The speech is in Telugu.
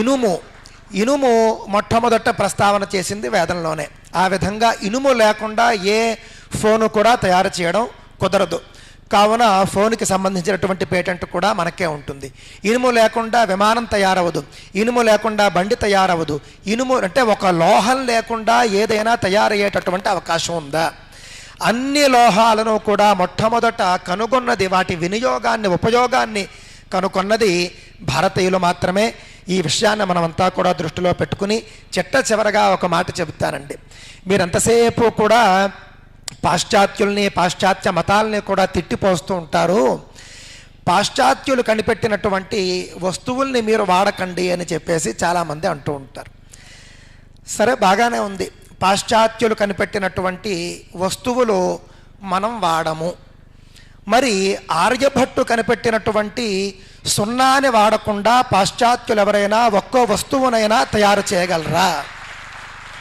ఇనుము ఇనుము మొట్టమొదట ప్రస్తావన చేసింది వేదంలోనే. ఆ విధంగా ఇనుము లేకుండా ఏ ఫోను కూడా తయారు చేయడం కుదరదు. కావున ఫోన్కి సంబంధించినటువంటి పేటెంట్ కూడా మనకే ఉంటుంది. ఇనుము లేకుండా విమానం తయారవదు ఇనుము లేకుండా బండి తయారవదు ఇనుము అంటే ఒక లోహం లేకుండా ఏదైనా తయారయ్యేటటువంటి అవకాశం ఉందా? అన్ని లోహాలను కూడా మొట్టమొదట కనుగొన్నది వాటి వినియోగాన్ని ఉపయోగాన్ని కనుగొన్నది భారతీయులు మాత్రమే. ఈ విషయాన్ని మనమంతా కూడా దృష్టిలో పెట్టుకుని చిట్ట చివరగా ఒక మాట చెబుతానండి. మీరంతసేపు కూడా పాశ్చాత్యుల్ని పాశ్చాత్య మతాల్ని కూడా తిట్టిపోస్తూ ఉంటారు. పాశ్చాత్యులు కనిపెట్టినటువంటి వస్తువుల్ని మీరు వాడకండి అని చెప్పేసి చాలామంది అంటూ ఉంటారు. సరే బాగానే ఉంది. పాశ్చాత్యులు కనిపెట్టినటువంటి వస్తువులు మనం వాడము. మరి ఆర్యభట్టు కనిపెట్టినటువంటి సున్నాని వాడకుండా పాశ్చాత్యులు ఎవరైనా ఒక్కో వస్తువునైనా తయారు చేయగలరా?